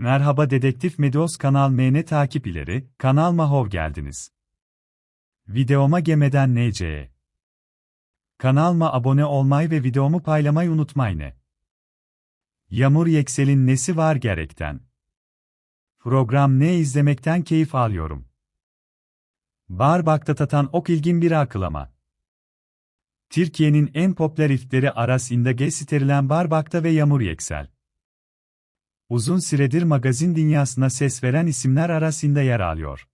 Merhaba Dedektif Medos Kanal MN takip ileri, Kanal Mahov geldiniz. Videoma gemeden NC'ye. Kanalıma abone olmayı ve videomu paylamayı unutmayın. Yağmur Yeksel'in nesi var gerekten? Program ne izlemekten keyif alıyorum. Barbak'ta tatan ok ilgin bir akılama. Türkiye'nin en popüler iftleri arasında gösterilen Barbak'ta ve Yağmur Yeksel. Uzun süredir magazin dünyasına ses veren isimler arasında yer alıyor.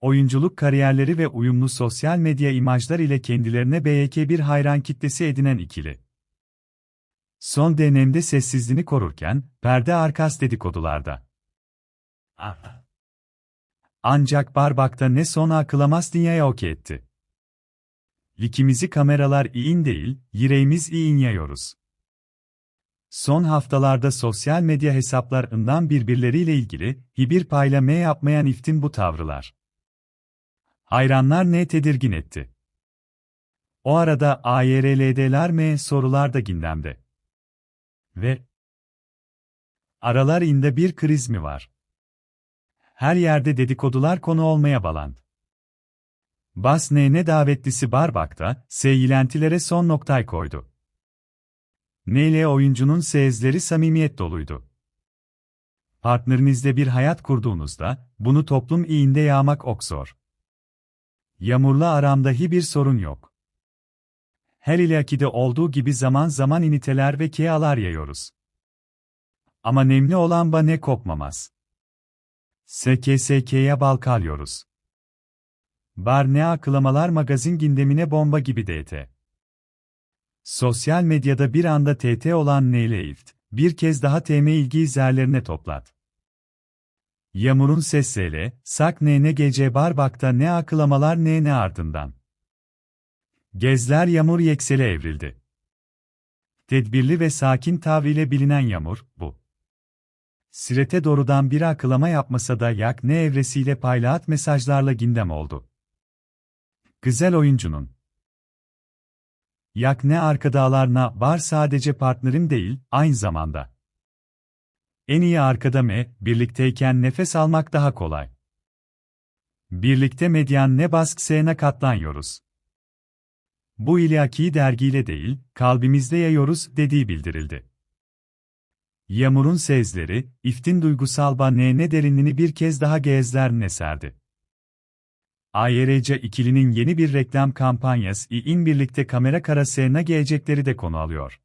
Oyunculuk kariyerleri ve uyumlu sosyal medya imajlar ile kendilerine BYK bir hayran kitlesi edinen ikili. Son dönemde sessizliğini korurken, perde arkası dedikodularda. Ancak Barbak'ta ne son akılamaz dünyaya ok etti. Likimizi kameralar iyin değil, yüreğimiz iyin yayıyoruz. Son haftalarda sosyal medya hesaplarından birbirleriyle ilgili hiçbir paylama yapmayan iftin bu tavrılar. Hayranlar ne tedirgin etti. O arada AYRL'deler mi sorular da gündemde. Ve aralar inde bir kriz mi var? Her yerde dedikodular konu olmaya baland. Bas ne davetlisi Barbak'ta, seyilentilere son noktay koydu. Neyle oyuncunun sezleri samimiyet doluydu. Partnerinizle bir hayat kurduğunuzda, bunu toplum iyinde yağmak ok zor. Yağmurla aramda hiçbir sorun yok. Her ilakide olduğu gibi zaman zaman initeler ve kealar yayıyoruz. Ama nemli olan ba ne kopmamaz. SKSK'ya balkalıyoruz. Bar ne akılamalar magazin gündemine bomba gibi DT. Sosyal medyada bir anda TT olan Neyleyft, bir kez daha TM ilgi izlerlerine toplat. Yağmur'un sesiyle, sak ne ne gece barbakta ne akılamalar ne ne ardından. Gezler Yağmur yeksele evrildi. Tedbirli ve sakin tavrıyla bilinen Yağmur, bu. Sirete doğrudan bir akılama yapmasa da yak ne evresiyle paylaat mesajlarla gündem oldu. Güzel oyuncunun. Yak ne arkadalarına var sadece partnerim değil, aynı zamanda. En iyi arkada mı, birlikteyken nefes almak daha kolay. Birlikte medyan ne bask sene katlanıyoruz. Bu ilaki dergiyle değil, kalbimizde yayıyoruz dediği bildirildi. Yağmur'un sezleri, iftin duygusal ba ne derinliğini bir kez daha gezlerine serdi. Ayrıca ikilinin yeni bir reklam kampanyası in birlikte kamera karasına gelecekleri de konu alıyor.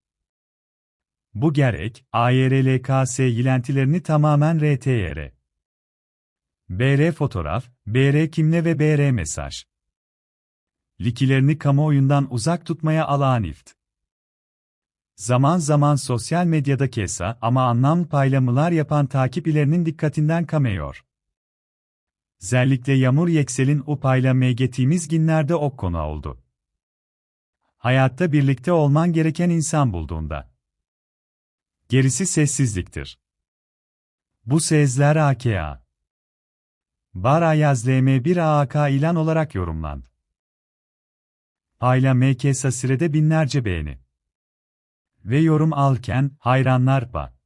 Bu gerek, AYRLKS yilentilerini tamamen RTR. BR fotoğraf, BR kimle ve BR mesaj. Likilerini kamuoyundan uzak tutmaya alağan ift. Zaman zaman sosyal medyada kesa ama anlam paylamılar yapan takip ilerinin dikkatinden kamıyor. Özellikle Yağmur Yeksel'in upayla MGT'miz günlerde ok konu oldu. Hayatta birlikte olman gereken insan bulduğunda. Gerisi sessizliktir. Bu sezler AKA. Bar Ayaz LM1 AAK ilan olarak yorumlandı. Ayla MK sırada binlerce beğeni. Ve yorum alken hayranlar ba.